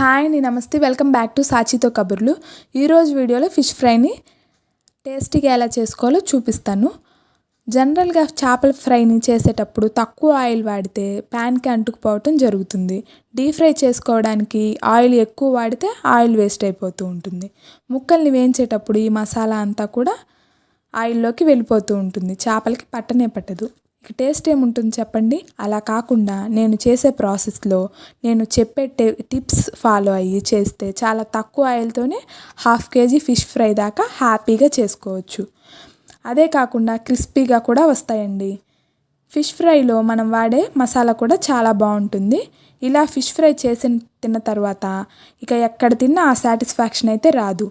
Hi అండి నమస్తే. Welcome back to సాచితో కబుర్లు. ఈరోజు వీడియోలో ఫిష్ ఫ్రైని టేస్టీగా ఎలా చేసుకోవాలో చూపిస్తాను. జనరల్గా చేపల ఫ్రైని చేసేటప్పుడు తక్కువ ఆయిల్ వాడితే ప్యాన్కి అంటుకుపోవటం జరుగుతుంది. డీప్ ఫ్రై చేసుకోవడానికి ఆయిల్ ఎక్కువ వాడితే ఆయిల్ వేస్ట్ అయిపోతూ ఉంటుంది. ముక్కల్ని వేయించేటప్పుడు ఈ మసాలా అంతా కూడా ఆయిల్లోకి వెళ్ళిపోతూ ఉంటుంది. చేపలకి పట్టనే పట్టదు. ఇక టేస్ట్ ఏముంటుంది చెప్పండి? అలా కాకుండా నేను చేసే ప్రాసెస్లో నేను చెప్పే టిప్స్ ఫాలో అయ్యి చేస్తే చాలా తక్కువ ఆయిల్తోనే హాఫ్ కేజీ ఫిష్ ఫ్రై దాకా హ్యాపీగా చేసుకోవచ్చు. అదే కాకుండా క్రిస్పీగా కూడా వస్తాయండి. ఫిష్ ఫ్రైలో మనం వాడే మసాలా కూడా చాలా బాగుంటుంది. ఇలా ఫిష్ ఫ్రై చేసిన తిన్న తర్వాత ఇక ఎక్కడ తిన్నా ఆ సాటిస్ఫాక్షన్ అయితే రాదు.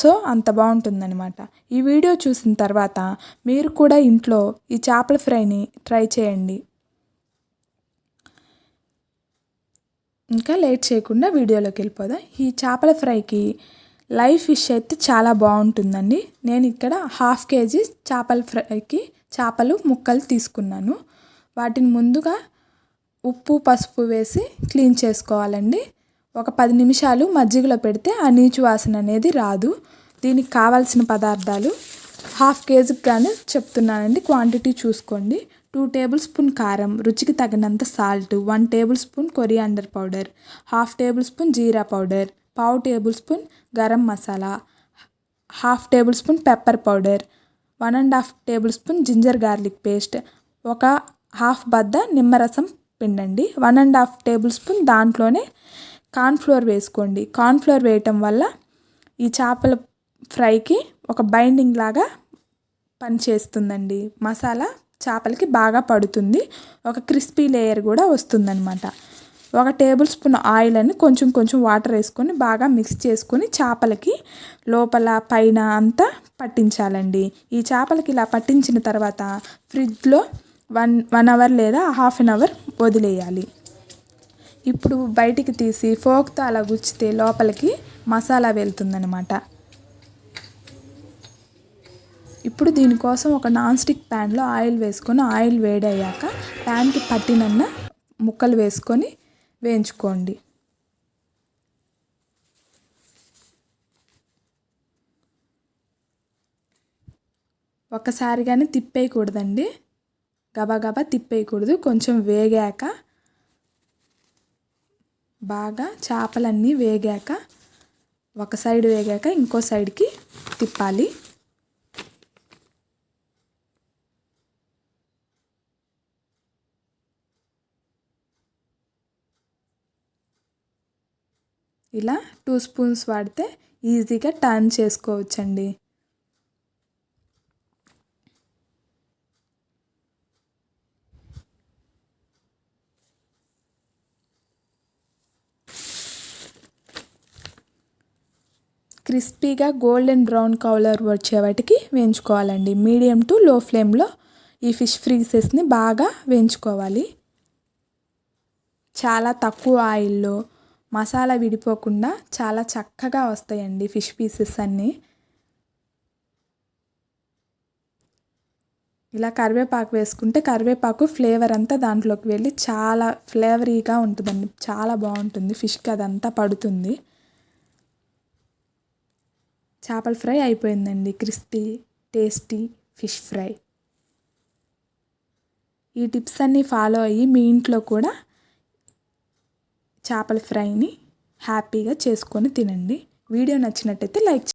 సో అంత బాగుంటుందన్నమాట. ఈ వీడియో చూసిన తర్వాత మీరు కూడా ఇంట్లో ఈ చేపల ఫ్రైని ట్రై చేయండి. ఇంకా లేట్ చేయకుండా వీడియోలోకి వెళ్ళిపోదాం. ఈ చేపల ఫ్రైకి లైవ్ ఫిష్ అయితే చాలా బాగుంటుందండి. నేను ఇక్కడ హాఫ్ కేజీ చేపల ఫ్రైకి చేపలు ముక్కలు తీసుకున్నాను. వాటిని ముందుగా ఉప్పు పసుపు వేసి క్లీన్ చేసుకోవాలండి. ఒక పది నిమిషాలు మజ్జిగలో పెడితే ఆ నీచు వాసన అనేది రాదు. దీనికి కావాల్సిన పదార్థాలు హాఫ్ కేజీకి కానీ చెప్తున్నానండి. క్వాంటిటీ చూసుకోండి. టూ టేబుల్ స్పూన్ కారం రుచికి తగినంత salt one tablespoon coriander powder half tablespoon జీరా పౌడర్ పావు tablespoon garam masala half tablespoon pepper powder one and half tablespoon ginger garlic paste ఒక హాఫ్ బద్ద నిమ్మరసం పిండండి. One and half tablespoon దాంట్లోనే cornflour వేసుకోండి. కార్న్ఫ్లోర్ వేయటం వల్ల ఈ చేపల ఫ్రైకి ఒక బైండింగ్ లాగా పనిచేస్తుందండి. మసాలా చేపలకి బాగా పడుతుంది. ఒక క్రిస్పీ లేయర్ కూడా వస్తుందన్నమాట. ఒక టేబుల్ స్పూన్ ఆయిల్ అని కొంచెం కొంచెం వాటర్ వేసుకొని బాగా మిక్స్ చేసుకొని చేపలకి లోపల పైన అంతా పట్టించాలండి. ఈ చేపలకి ఇలా పట్టించిన తర్వాత ఫ్రిడ్జ్లో వన్ వన్ అవర్ లేదా హాఫ్ అన్ అవర్ వదిలేయాలి. ఇప్పుడు బయటికి తీసి ఫోక్తో అలా గుచ్చితే లోపలికి మసాలా వెళ్తుందనమాట ఇప్పుడు దీనికోసం ఒక నాన్ స్టిక్ ప్యాన్లో ఆయిల్ వేసుకొని ఆయిల్ వేడయ్యాక ప్యాన్కి పట్టినన్న ముక్కలు వేసుకొని వేయించుకోండి. ఒక్కసారిగానే తిప్పేయకూడదండి. గబగబా తిప్పేయకూడదు. కొంచెం వేగాక బాగా చేపలన్నీ వేగాక ఒక సైడ్ వేగాక ఇంకో సైడ్కి తిప్పాలి. ఇలా టూ స్పూన్స్ వాడితే ఈజీగా టర్న్ చేసుకోవచ్చండి. క్రిస్పీగా గోల్డెన్ బ్రౌన్ కలర్ వచ్చే వాటికి వేయించుకోవాలండి. మీడియం టు లో ఫ్లేమ్లో ఈ ఫిష్ ఫ్రీసెస్ని బాగా వేయించుకోవాలి. చాలా తక్కువ ఆయిల్లో మసాలా విడిపోకుండా చాలా చక్కగా వస్తాయండి ఫిష్ పీసెస్ అన్నీ. ఇలా కరివేపాకు వేసుకుంటే కరివేపాకు ఫ్లేవర్ అంతా దాంట్లోకి వెళ్ళి చాలా ఫ్లేవరీగా ఉంటుందండి. చాలా బాగుంటుంది. ఫిష్కి అదంతా పడుతుంది. చేపల ఫ్రై అయిపోయిందండి. Crispy tasty fish fry. ఈ టిప్స్ అన్నీ ఫాలో అయ్యి మీ ఇంట్లో కూడా చేపల ఫ్రైని హ్యాపీగా చేసుకొని తినండి. వీడియో నచ్చినట్టయితే లైక్